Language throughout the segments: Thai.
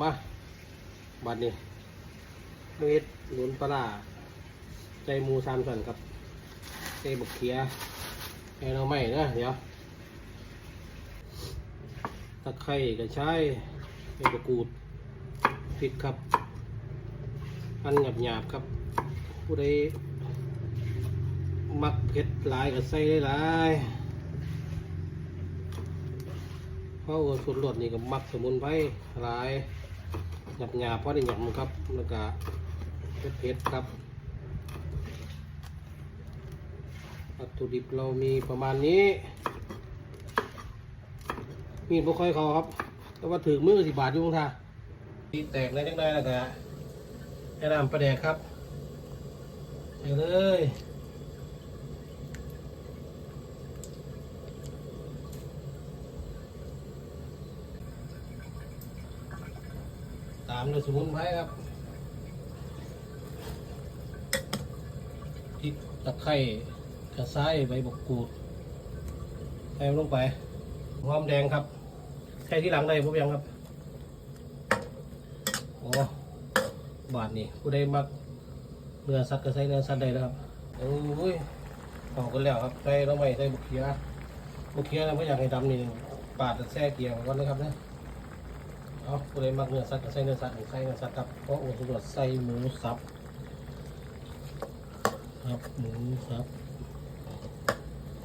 มาบัดนี้เม็ดหลุนปลาใจมูสามสันครับใจบกเขียไอเราไม่นะเดี๋ยวตะไคร้กระชายใบมะกรูดพริกครับ อันหยาบหยาบๆครับ ผู้ใดมักเผ็ดหลายก็ใส่หลายเพราะว่าส่วนรสนี่ก็มักสมุนไพรหลาย หยาบหยาบๆเพราะได้หยำครับแล้วก็เผ็ดเผ็ดๆครับวัตถุดิบเรามีประมาณนี้มีดบ่ค่อยเขาครับ แต่ว่าถือมือสิบาทอยู่ท่าที่แตกในจังได้แล้วก็แนะนำประแดกครับไปเลยามด้วยสมุนไพรครับพริกตะไคร้กระซ้ายใบบักกูดใส่ลงไปหอมแดงครับใส่ที่หลังได้ผมยังครับโอ้บาทนี่ผู้ใดมักเนื้อสัตว์ก็ใส่เนื้อสัตว์ได้แล้วครับโอ้ยเขอกันแล้วครับใส่ลงไปใส่บุกเขียบุกเขียนะไม่อยากให้ดำนี่ปาดแทรกเกียร์ก่อนนะครับเนะ เอาผู้ใดมักเนื้อสัตว์ก็ใส่เนื้อสัตว์ใส่เนื้อสัตว์ครับเพราะโอ้สุดยอดใส่หมูสับครับหมูสับ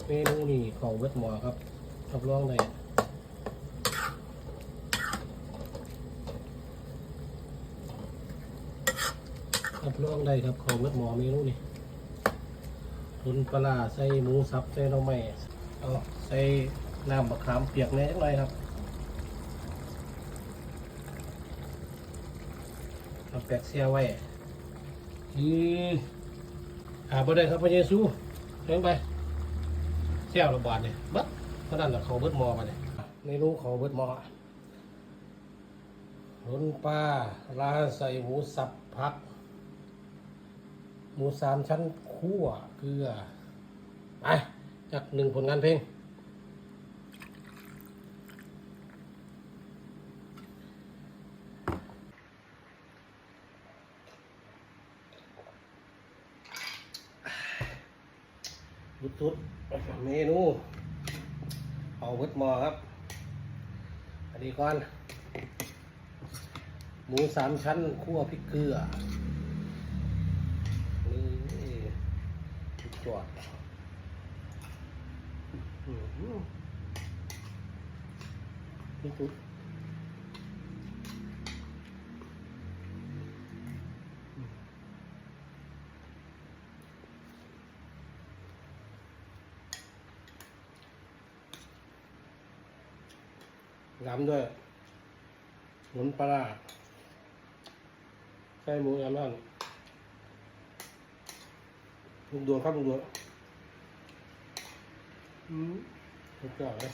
เมนูนี่ของเวทหมอครับรับรองเลยรับรองได้ครับของเม็ดหมอเมนูนี่ทุนปลาใส่หมูสับใส่หน่อไม้เอาใส่น้ำมะขามเปียกแน่จังไรครับ เอาแปกเสียไว้อืออาบ่ได้ครับพระเยซูเลี้ยงไปเสี้ยวระบาดเนี่ยบัดเท่านั้นแหละเขาเบิดหมอมาเนี่ยเมนูเขาเบิดหมอทุนปลาลาใส่หมูสับผัก หมูสามชั้นคั่วเกลือ ไปจากหนึ่งผลงานเพลง รุดทุดเมนูเอาเวิร์ดมอครับ อันนี้ก่อน หมูสามชั้นคั่วพริกเกลือ นี่สุดยอดอืมนี่ ย้ำด้วยหมุนปลาใส่หมูยำนั่นลุงดวงครับลุงดวงอืมสุดยอดเลย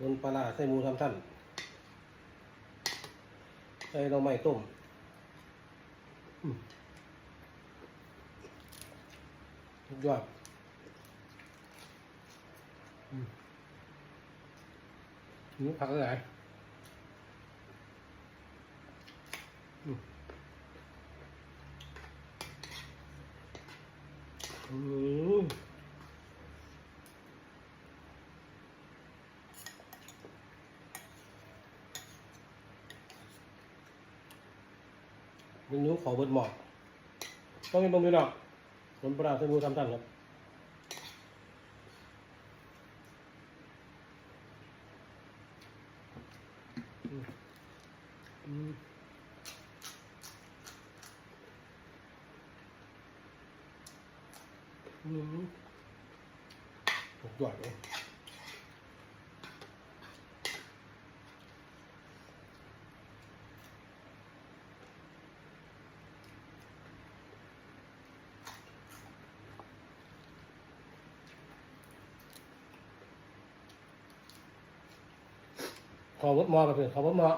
บนปลาใส่หมูทำท่านใส่เราไม่ต้มอืมสุดยอดอืม นี่ผักอะไรอืมเมนูขอเบิดหมอกต้องมีบะหมี่หรอกผลปลาเส้นหมูทำทันครับ อืมอืมสุดยอดเลยขอวัดมอกับเพื่อนขอวัดมอ